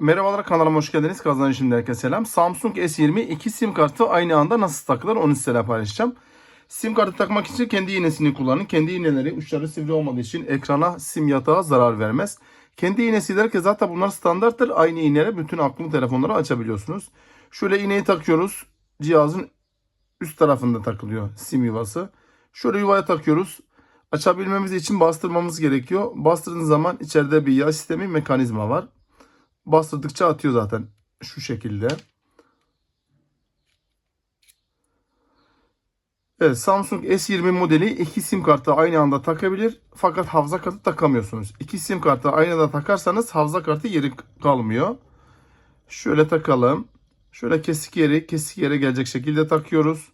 Merhabalar kanalıma hoş geldiniz. Kazanışım herkese selam. Samsung S20 iki sim kartı aynı anda nasıl takılır onu size paylaşacağım. Sim kartı takmak için kendi iğnesini kullanın. Kendi iğneleri uçları sivri olmadığı için ekrana sim yatağı zarar vermez. Kendi iğnesi derken zaten bunlar standarttır. Aynı iğneyle bütün akıllı telefonları açabiliyorsunuz. Şöyle iğneyi takıyoruz. Cihazın üst tarafında takılıyor sim yuvası. Şöyle yuvaya takıyoruz. Açabilmemiz için bastırmamız gerekiyor. Bastırdığınız zaman içeride bir yağ sistemi mekanizma var. Bastırdıkça atıyor zaten şu şekilde. Evet Samsung S20 modeli iki sim kartı aynı anda takabilir fakat hafıza kartı takamıyorsunuz. İki sim kartı aynı anda takarsanız hafıza kartı yeri kalmıyor. Şöyle takalım. Şöyle kesik yeri kesik yere gelecek şekilde takıyoruz.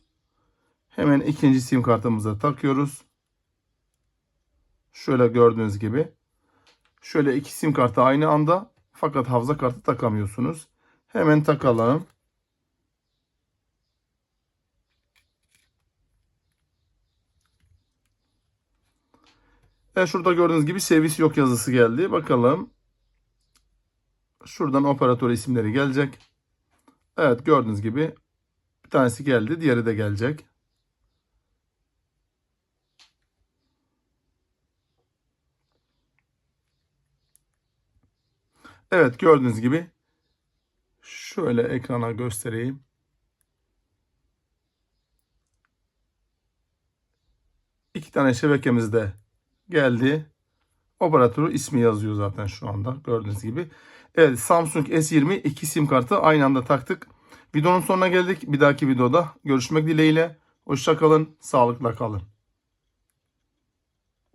Hemen ikinci sim kartımıza takıyoruz. Şöyle gördüğünüz gibi. Şöyle iki sim kartı aynı anda fakat hafıza kartı takamıyorsunuz. Hemen takalım. Evet şurada gördüğünüz gibi servis yok yazısı geldi. Bakalım. Şuradan operatör isimleri gelecek. Evet gördüğünüz gibi bir tanesi geldi. Diğeri de gelecek. Evet gördüğünüz gibi şöyle ekrana göstereyim. İki tane şebekemiz de geldi. Operatörü ismi yazıyor zaten şu anda gördüğünüz gibi. Evet Samsung S20 iki sim kartı aynı anda taktık. Videonun sonuna geldik. Bir dahaki videoda görüşmek dileğiyle. Hoşçakalın, sağlıkla kalın.